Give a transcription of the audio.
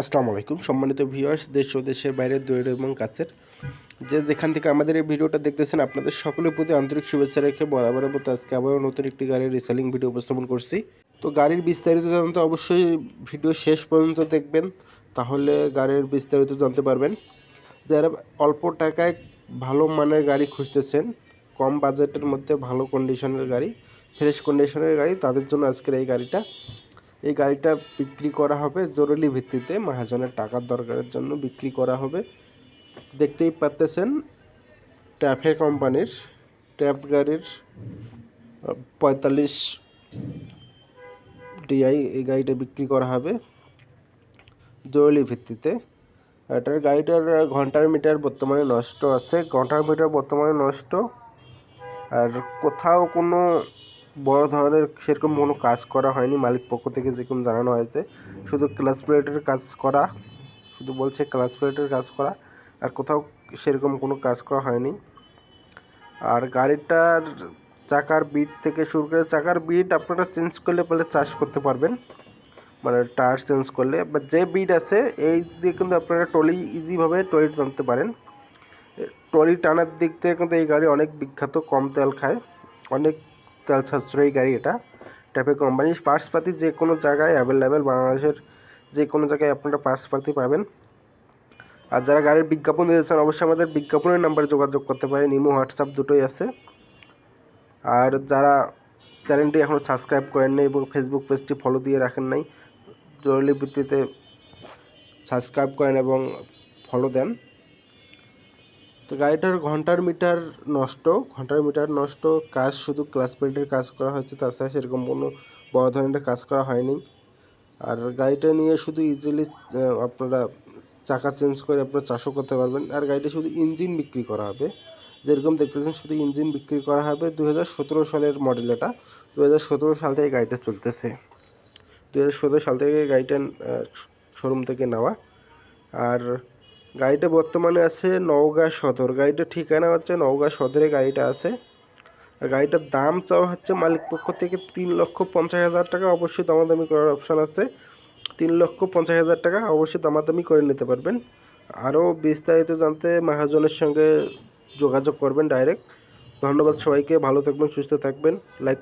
আসসালামু আলাইকুম। সম্মানিত ভিউয়ার্স, দেশ ও দেশের বাইরে দূরের এবং কাছের, যে যেখান থেকে আমাদের এই ভিডিওটা দেখতেছেন, আপনাদের সকলের প্রতি আন্তরিক শুভেচ্ছা রেখে বরাবরের মতো আজকে আবারও নতুন একটি গাড়ির রিসেলিং ভিডিও উপস্থাপন করছি। তো গাড়ির বিস্তারিত জানতে অবশ্যই ভিডিও শেষ পর্যন্ত দেখবেন, তাহলে গাড়ির বিস্তারিত জানতে পারবেন। যারা অল্প টাকায় ভালো মানের গাড়ি খুঁজতেছেন, কম বাজেটের মধ্যে ভালো কন্ডিশনের গাড়ি ফ্রেশ কন্ডিশনের গাড়ি, তাদের জন্য আজকের এই গাড়িটা এই গাড়িটা বিক্রি করা হবে জরুরি ভিত্তিতে। মহাজনের টাকার দরকারের জন্য বিক্রি করা হবে। দেখতেই পাচ্তেছেন ট্র্যাফে কোম্পানির ট্র্যাপ গাড়ির, পঁয়তাল্লিশ ডিআই এই গাড়িটা বিক্রি করা হবে জরুরি ভিত্তিতে। এটার গাড়িটার ঘণ্টার মিটার বর্তমানে নষ্ট আছে। ঘণ্টার মিটার বর্তমানে নষ্ট। আর কোথাও কোনো বড় ধরনের সেরকম কোনো কাজ করা হয়নি, মালিক পক্ষ থেকে যেরকম জানানো হয়েছে। শুধু ক্লাস প্লেটের কাজ করা, শুধু বলছে ক্লাস প্লেটের কাজ করা, আর কোথাও সেরকম কোনো কাজ করা হয়নি। আর গাড়িটার চাকার বিট থেকে শুরু করে চাকার বিট আপনারা চেঞ্জ করলে পরে চাষ করতে পারবেন। মানে টায়ার চেঞ্জ করলে বা যে বিট আছে, এই দিয়ে কিন্তু আপনারা টলি ইজিভাবে টলি টানতে পারেন। ট্রলি টানার দিক থেকে কিন্তু এই গাড়ি অনেক বিখ্যাত, কম তেল খায়, অনেক তেল সাশ্রয়ী গাড়ি এটা। ট্যাপে কোম্পানি পার্টস পাতি যে কোনো জায়গায় অ্যাভেলেবেল বাংলাদেশের যে কোনো জায়গায় আপনারা পার্টস পাতি পাবেন। আর যারা গাড়ির বিজ্ঞাপন দিয়েছেন অবশ্যই আমাদের বিজ্ঞাপনের নাম্বারে যোগাযোগ করতে পারেন। ইমো হোয়াটসঅ্যাপ দুটোই আছে। আর যারা চ্যানেলটি এখনও সাবস্ক্রাইব করেন নাই এবং ফেসবুক পেজটি ফলো দিয়ে রাখেন নাই, জরুরি ভিত্তিতে সাবস্ক্রাইব করেন এবং ফলো দেন। তো গাড়িটার ঘণ্টার মিটার নষ্ট, ঘণ্টার মিটার নষ্ট, কাজ শুধু ক্লাস প্লেটের কাজ করা হয়েছে, তাছাড়া সেরকম কোনো বড় ধরনের কাজ করা হয়নি। আর গাড়িটা নিয়ে শুধু ইজিলি আপনারা চাকা চেঞ্জ করে আপনারা চাষও করতে পারবেন। আর গাড়িটা শুধু ইঞ্জিন বিক্রি করা হবে। যেরকম দেখতেছেন, শুধু ইঞ্জিন বিক্রি করা হবে দু হাজার সতেরো সালের মডেল এটা। দু হাজার সতেরো সাল থেকে গাড়িটা চলতেছে। দু হাজার সতেরো সাল থেকে গাড়িটা শোরুম থেকে নেওয়া। আর গাড়িটা বর্তমানে আছে নওগাঁ সদর। গাড়িটার ঠিকানা হচ্ছে নওগাঁ সদরে গাড়িটা আছে। আর গাড়িটার দাম চাওয়া হচ্ছে মালিক পক্ষ থেকে তিন লক্ষ পঞ্চাশ হাজার টাকা। অবশ্যই দামাদামি করার অপশান আছে। তিন লক্ষ পঞ্চাশ হাজার টাকা অবশ্যই দামাদামি করে নিতে পারবেন। আরও বিস্তারিত জানতে মহাজনের সঙ্গে যোগাযোগ করবেন ডাইরেক্ট। ধন্যবাদ সবাইকে। ভালো থাকবেন, সুস্থ থাকবেন। লাইক